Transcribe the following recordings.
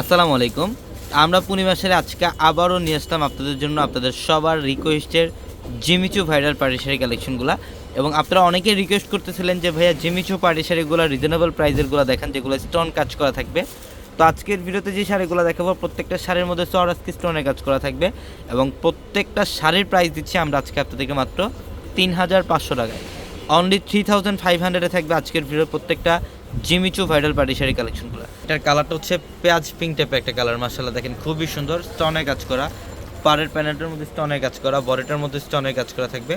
আসসালামু আলাইকুম। আমরা পূর্ণিমা সালে আজকে আবারও নিয়ে আসলাম আপনাদের জন্য আপনাদের সবার রিকোয়েস্টের Jimmy Choo viral party sari কালেকশনগুলো এবং আপনারা অনেকে রিকোয়েস্ট করতেছিলেন যে, ভাইয়া জিমিচু পার্টি শাড়িগুলো রিজনেবল প্রাইসেরগুলো দেখেন, যেগুলো স্টোন কাজ করা থাকবে। তো আজকের ভিডিওতে যে শাড়িগুলো দেখাবো, প্রত্যেকটা শাড়ির মধ্যে চরাজকি স্টোনের কাজ করা থাকবে। এবং প্রত্যেকটা শাড়ির প্রাইস দিচ্ছি আমরা আজকে আপনাদেরকে মাত্র তিন হাজার পাঁচশো টাকায়। অনলি থ্রি থাউজেন্ড ফাইভ হান্ড্রেডে থাকবে আজকের ভিডিওর প্রত্যেকটা জিমিচু ভাইরাল পার্টি শাড়ি কালেকশনগুলো এটার কালারটা হচ্ছে পেঁয়াজ পিঙ্ক টাইপের একটা কালার মাসাল্লাহ দেখেন, খুবই সুন্দর স্টনে কাজ করা। পাড়ের প্যানেলটার মধ্যে স্টনের কাজ করা বডিটার মধ্যে স্টনের কাজ করা থাকবে।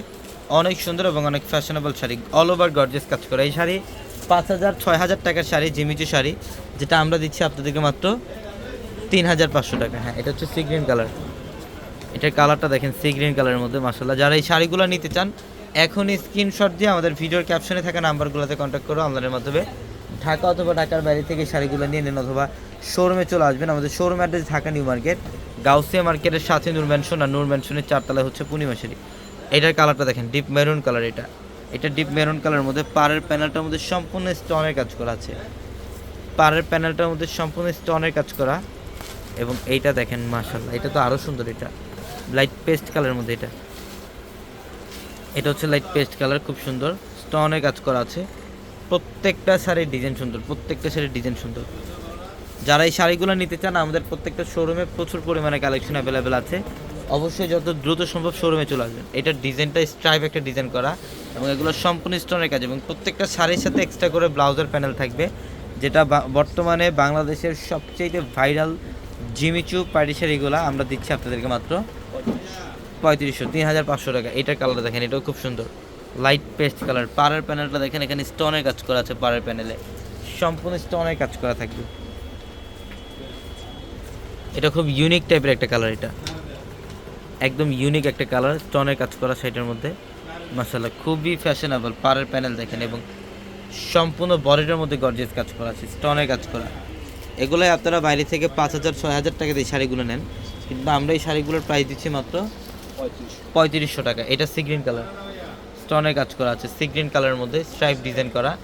অনেক সুন্দর এবং অনেক fashionable sari all over gorgeous কাজ করা। এই শাড়ি পাঁচ হাজার ছয় হাজার টাকার শাড়ি জিমিচু শাড়ি, যেটা আমরা দিচ্ছি আপনাদেরকে মাত্র তিন হাজার পাঁচশো টাকা। হ্যাঁ এটা হচ্ছে সি গ্রিন কালার এটার কালারটা দেখেন সি গ্রিন কালারের মধ্যে মাসাল্লাহ যারা এই শাড়িগুলো নিতে চান এখনই স্ক্রিনশট দিয়ে আমাদের ভিডিওর ক্যাপশনে থাকা নাম্বারগুলোতে কন্ট্যাক্ট করো অনলাইনের মাধ্যমে ঢাকা অথবা ঢাকার বাইরে থেকে শাড়িগুলো নিয়ে নিন অথবা শোরুমে চলে আসবেন। আমাদের showroom address Dhaka new market, Gausia মার্কেটের সাথে নূর ম্যানশন আর নূর ম্যানশনের চারতলায় হচ্ছে পূর্ণিমা শাড়ি। এটার কালারটা দেখেন ডিপ মেরুন কালার এটা। এটা ডিপ মেরুন কালারের মধ্যে পাড়ের প্যানেলটার মধ্যে সম্পূর্ণ স্টোনের কাজ করা আছে। পাড়ের প্যানেলটার মধ্যে সম্পূর্ণ স্টোনের কাজ করা। এবং এইটা দেখেন মাশাল্লাহ এটা তো আরও সুন্দর এটা। লাইট পেস্ট কালারের মধ্যে এটা। এটা হচ্ছে লাইট পেস্ট কালার খুব সুন্দর। স্টোনের কাজ করা আছে। প্রত্যেকটা শাড়ির ডিজাইন সুন্দর, প্রত্যেকটা শাড়ির ডিজাইন সুন্দর। যারা এই শাড়িগুলো নিতে চান, আমাদের প্রত্যেকটা শোরুমে প্রচুর পরিমাণে কালেকশন অ্যাভেলেবেল আছে। অবশ্যই যত দ্রুত সম্ভব শোরুমে চলে আসবেন। এটার ডিজাইনটা স্ট্রাইপ একটা ডিজাইন করা এবং এগুলো সম্পূর্ণ স্টোনের কাজ এবং প্রত্যেকটা শাড়ির সাথে এক্সট্রা করে ব্লাউজের প্যানেল থাকবে, যেটা বর্তমানে বাংলাদেশের সবচেয়ে ভাইরাল জিমিচু পার্টি শাড়িগুলো আমরা দিচ্ছি আপনাদেরকে মাত্র। পঁয়ত্রিশশো, তিন হাজার পাঁচশো টাকা। এটার কালার দেখেন, এটাও খুব সুন্দর। লাইট পেস্ট কালার পাড়ের প্যানেলটা দেখেন, এখানে স্টোনের কাজ করা আছে পাড়ের প্যানেলে সম্পূর্ণ স্টোনের কাজ করা থাকবে। এটা খুব ইউনিক টাইপের একটা কালার এটা। একদম ইউনিক একটা কালার স্টোনের কাজ করা সেটার মধ্যে। মাসাল্লাহ খুবই ফ্যাশনেবল পাড়ের প্যানেল দেখেন এবং সম্পূর্ণ বডিটার মধ্যে গর্জেস কাজ করা আছে স্টোনের কাজ করা। এগুলোই আপনারা বাইরে থেকে পাঁচ হাজার, ছয় হাজার টাকা দিয়ে শাড়িগুলো নেন। কিন্তু আমরা এই শাড়িগুলোর প্রাইস দিচ্ছি মাত্র পঁয়ত্রিশশো। টাকা। এটা সি গ্রিন কালার স্টোনের কাজ করা আছে। সি গ্রিন কালারের মধ্যে স্ট্রাইপ ডিজাইন করা।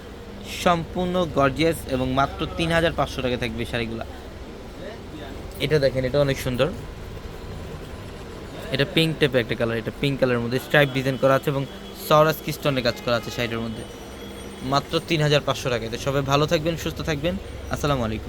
সম্পূর্ণ গর্জিয়াস এবং মাত্র তিন হাজার পাঁচশো টাকা থাকবে শাড়িগুলো। এটা দেখেন, এটা অনেক সুন্দর। এটা পিঙ্ক টাইপের একটা কালার এটা পিঙ্ক কালারের মধ্যে স্ট্রাইপ ডিজাইন করা আছে এবং সরাস কিস্টনের কাজ করা আছে শাড়িটার মধ্যে। মাত্র তিন হাজার পাঁচশো টাকা। তো সবাই ভালো থাকবেন, সুস্থ থাকবেন। আসসালামু আলাইকুম।